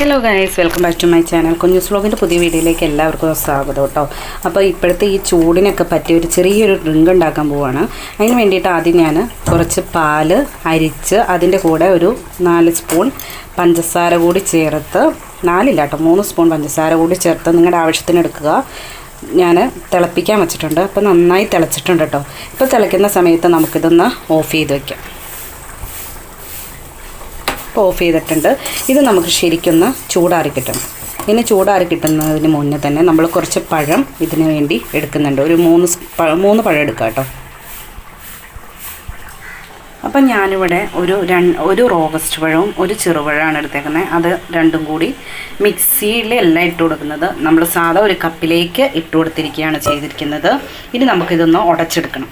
Hello guys welcome back to my channel Kunjus വ്ലോഗിന്റെ പുതിയ വീഡിയോയിലേക്ക് എല്ലാവർക്കും സ്വാഗതം കേട്ടോ. അപ്പോൾ ഇപ്പോഴത്തെ ഈ ചൂടിനൊക്കെ പറ്റിയ ഒരു ചെറിയൊരു ഡ്രിങ്ക് ഉണ്ടാക്കാൻ പോവാണ്. അതിന് വേണ്ടിയിട്ട് ആദ്യം ഞാൻ കുറച്ച് പാൽ അരിച്ച് അതിന്റെ കൂടെ ഒരു നാല് സ്പൂൺ പഞ്ചസാര കൂടി ചേർത്ത് നാലില്ല കേട്ടോ മൂന്ന് സ്പൂൺ പഞ്ചസാര കൂടി ചേർത്ത് നിങ്ങളുടെ ആവശ്യത്തിന് എടുക്കുക. ഞാൻ തിളപ്പിക്കാൻ വെച്ചിട്ടുണ്ട്. അപ്പോൾ നന്നായി തിളച്ചിട്ടുണ്ട് കേട്ടോ. ഇപ്പോൾ തിളയ്ക്കുന്ന സമയത്ത് നമുക്കിതൊന്ന് ഓഫ് ചെയ്ത് വയ്ക്കാം ഇപ്പോൾ ഓഫ് ചെയ്തിട്ടുണ്ട്. ഇത് നമുക്ക് ശരിക്കൊന്ന് ചൂടാറി കിട്ടണം. ഇനി ചൂടാറി കിട്ടുന്നതിന് മുന്നേ തന്നെ നമ്മൾ കുറച്ച് പഴം ഇതിന് വേണ്ടി എടുക്കുന്നുണ്ട്. ഒരു മൂന്ന് മൂന്ന് പഴം എടുക്കുക കേട്ടോ. അപ്പം ഞാനിവിടെ ഒരു രണ്ട് ഒരു റോഗസ്റ്റ് പഴവും ഒരു ചെറുപഴമാണ് എടുത്തേക്കുന്നത്. അത് രണ്ടും കൂടി മിക്സിയിൽ എല്ലാം ഇട്ട് കൊടുക്കുന്നത്. നമ്മൾ സാധാ ഒരു കപ്പിലേക്ക് ഇട്ട് കൊടുത്തിരിക്കുകയാണ് ചെയ്തിരിക്കുന്നത്. ഇനി നമുക്കിതൊന്ന് ഉടച്ചെടുക്കണം.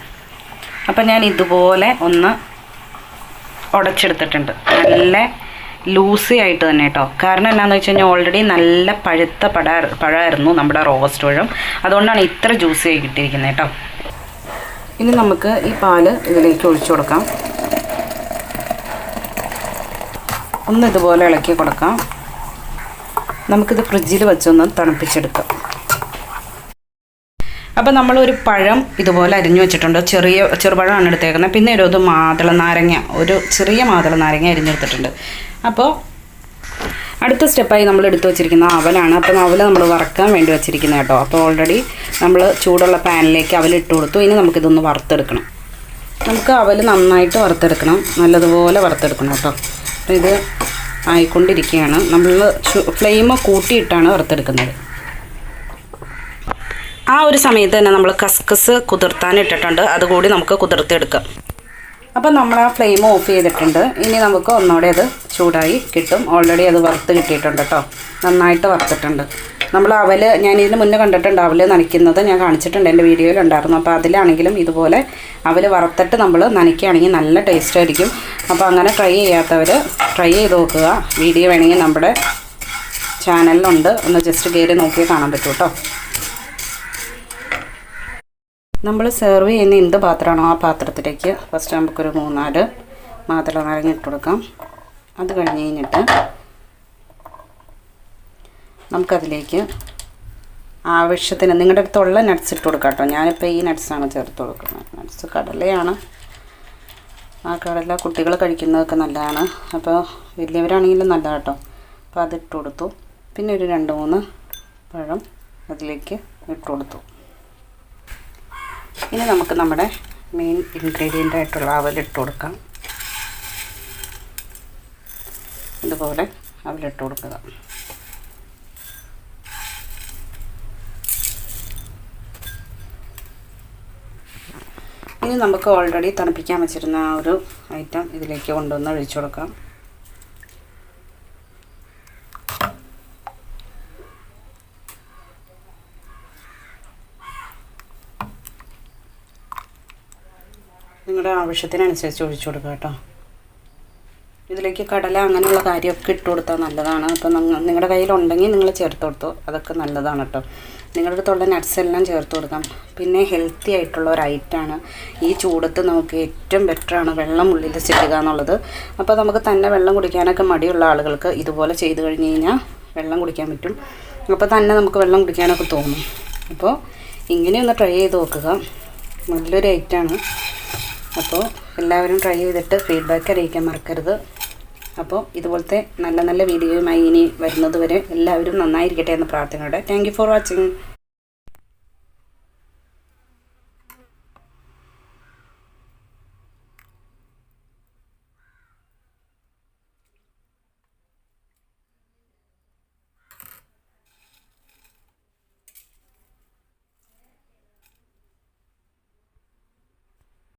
അപ്പം ഞാൻ ഇതുപോലെ ഒന്ന് ഉടച്ചെടുത്തിട്ടുണ്ട് നല്ല ലൂസി ആയിട്ട് തന്നെ കേട്ടോ കാരണം എന്താണെന്ന് വെച്ച് കഴിഞ്ഞാൽ ഓൾറെഡി നല്ല പഴുത്ത പഴ പഴമായിരുന്നു നമ്മുടെ റോസ്റ്റ് പഴം. അതുകൊണ്ടാണ് ഇത്ര ജ്യൂസി ആയി കിട്ടിയിരിക്കുന്നത് കേട്ടോ ഇനി നമുക്ക് ഈ പാൽ ഇതിലേക്ക് ഒഴിച്ചു കൊടുക്കാം. ഒന്ന് ഇതുപോലെ ഇളക്കി കൊടുക്കാം. നമുക്കിത് ഫ്രിഡ്ജിൽ വെച്ചൊന്ന് തണുപ്പിച്ചെടുക്കാം. അപ്പോൾ നമ്മളൊരു പഴം ഇതുപോലെ അരിഞ്ഞു വെച്ചിട്ടുണ്ട്. ചെറിയ ചെറുപഴമാണ് എടുത്തേക്കുന്നത്. പിന്നെ ഒരു ഇത് മാതള നാരങ്ങ ഒരു ചെറിയ മാതള നാരങ്ങ അരിഞ്ഞെടുത്തിട്ടുണ്ട്. അപ്പോൾ അടുത്ത സ്റ്റെപ്പായി നമ്മൾ എടുത്തു വെച്ചിരിക്കുന്ന അവലാണ് അപ്പോൾ അവൽ നമ്മൾ വറക്കാൻ വേണ്ടി വെച്ചിരിക്കുന്നത് കേട്ടോ. അപ്പോൾ ഓൾറെഡി നമ്മൾ ചൂടുള്ള പാനിലേക്ക് അവലിട്ട് കൊടുത്തു. ഇനി നമുക്കിതൊന്ന് വറുത്തെടുക്കണം. നമുക്ക് അവൽ നന്നായിട്ട് വറുത്തെടുക്കണം. നല്ലതുപോലെ വറുത്തെടുക്കണം കേട്ടോ. അപ്പോൾ ഇത് ആയിക്കൊണ്ടിരിക്കുകയാണ്. നമ്മൾ ഫ്ലെയിം കൂട്ടിയിട്ടാണ് വറുത്തെടുക്കുന്നത്. ആ ഒരു സമയത്ത് തന്നെ നമ്മൾ കസ്കസ് കുതിർത്താൻ ഇട്ടിട്ടുണ്ട്. അതുകൂടി നമുക്ക് കുതിർത്തെടുക്കാം അപ്പം നമ്മൾ ആ ഫ്ലെയിം ഓഫ് ചെയ്തിട്ടുണ്ട്. ഇനി നമുക്ക് ഒന്നുകൂടെ അത് ചൂടായി കിട്ടും. ഓൾറെഡി അത് വറുത്ത് കിട്ടിയിട്ടുണ്ട് കേട്ടോ നന്നായിട്ട് വറുത്തിട്ടുണ്ട്. നമ്മൾ അവൽ ഞാൻ ഇതിന് മുന്നേ കണ്ടിട്ടുണ്ട് അവൽ നനയ്ക്കുന്നത്. ഞാൻ കാണിച്ചിട്ടുണ്ട് എന്റെ വീഡിയോയിലുണ്ടായിരുന്നു. അപ്പോൾ അതിലാണെങ്കിലും ഇതുപോലെ അവൽ വറുത്തിട്ട് നമ്മൾ നനയ്ക്കുകയാണെങ്കിൽ നല്ല ടേസ്റ്റ് ആയിരിക്കും. അപ്പോൾ അങ്ങനെ ട്രൈ ചെയ്യാത്തവർ ട്രൈ ചെയ്ത് നോക്കുക. വീഡിയോ വേണമെങ്കിൽ നമ്മുടെ ചാനലിലുണ്ട് ഒന്ന് ജസ്റ്റ് കയറി നോക്കിയേ കാണാൻ പറ്റും കേട്ടോ നമ്മൾ സെർവ് ചെയ്യുന്ന എന്ത് പാത്രമാണോ ആ പാത്രത്തിലേക്ക് ഫസ്റ്റ് നമുക്കൊരു മൂന്നാൽ മാതള നാരങ്ങ ഇട്ട് കൊടുക്കാം. അത് കഴിഞ്ഞ് കഴിഞ്ഞിട്ട് നമുക്കതിലേക്ക് ആവശ്യത്തിന് നിങ്ങളുടെ അടുത്തുള്ള നട്ട്സ് ഇട്ട് കൊടുക്കാം കേട്ടോ. ഞാനിപ്പോൾ ഈ നട്ട്സാണ് ചേർത്ത് കൊടുക്കുന്നത്. നട്ട്സ് കടലയാണ്. ആ കടല കുട്ടികൾ കഴിക്കുന്നതൊക്കെ നല്ലതാണ്. അപ്പോൾ വലിയവരാണെങ്കിലും നല്ലതാണ് കേട്ടോ. അപ്പോൾ അതിട്ട് കൊടുത്തു. പിന്നെ ഒരു രണ്ട് മൂന്ന് പഴം അതിലേക്ക് ഇട്ട് കൊടുത്തു. ഇനി നമുക്ക് നമ്മുടെ മെയിൻ ഇൻഗ്രീഡിയന്റ് ആയിട്ടുള്ള അവലിട്ട് കൊടുക്കാം. ഇതുപോലെ അവലിട്ട് കൊടുക്കുക. ഇനി നമുക്ക് ഓൾറെഡി തണുപ്പിക്കാൻ വെച്ചിരുന്ന ആ ഒരു ഐറ്റം ഇതിലേക്ക് കൊണ്ടുവന്ന് ഒഴിച്ചു കൊടുക്കാം. നിങ്ങളുടെ ആവശ്യത്തിനനുസരിച്ച് ഒഴിച്ചു കൊടുക്കുക കേട്ടോ. ഇതിലേക്ക് കടല അങ്ങനെയുള്ള കാര്യമൊക്കെ ഇട്ട് കൊടുത്താൽ നല്ലതാണ്. അപ്പോൾ നിങ്ങളുടെ കയ്യിലുണ്ടെങ്കിൽ നിങ്ങൾ ചേർത്ത് കൊടുത്തു. അതൊക്കെ നല്ലതാണ് കേട്ടോ. നിങ്ങളുടെ അടുത്തുള്ള നട്ട്സ് എല്ലാം ചേർത്ത് കൊടുക്കാം. പിന്നെ ഹെൽത്തി ആയിട്ടുള്ള ഒരു ഐറ്റമാണ് ഈ ചൂടത്ത് നമുക്ക് ഏറ്റവും ബെറ്ററാണ് വെള്ളം ഉള്ളിൽ ചെല്ലുക എന്നുള്ളത്. അപ്പോൾ നമുക്ക് തന്നെ വെള്ളം കുടിക്കാനൊക്കെ മടിയുള്ള ആളുകൾക്ക് ഇതുപോലെ ചെയ്ത് കഴിഞ്ഞ് കഴിഞ്ഞാൽ വെള്ളം കുടിക്കാൻ പറ്റും. അപ്പോൾ തന്നെ നമുക്ക് വെള്ളം കുടിക്കാനൊക്കെ തോന്നും. അപ്പോൾ ഇങ്ങനെയൊന്ന് ട്രൈ ചെയ്ത് നോക്കുക. നല്ലൊരു ഐറ്റമാണ് അപ്പോൾ എല്ലാവരും ട്രൈ ചെയ്തിട്ട് ഫീഡ്ബാക്ക് അറിയിക്കാൻ മറക്കരുത്. അപ്പോൾ ഇതുപോലത്തെ നല്ല നല്ല വീഡിയോയുമായി ഇനി വരുന്നത് വരെ എല്ലാവരും നന്നായിരിക്കട്ടെ എന്ന് പ്രാർത്ഥനയോടെ താങ്ക് ഫോർ വാച്ചിങ്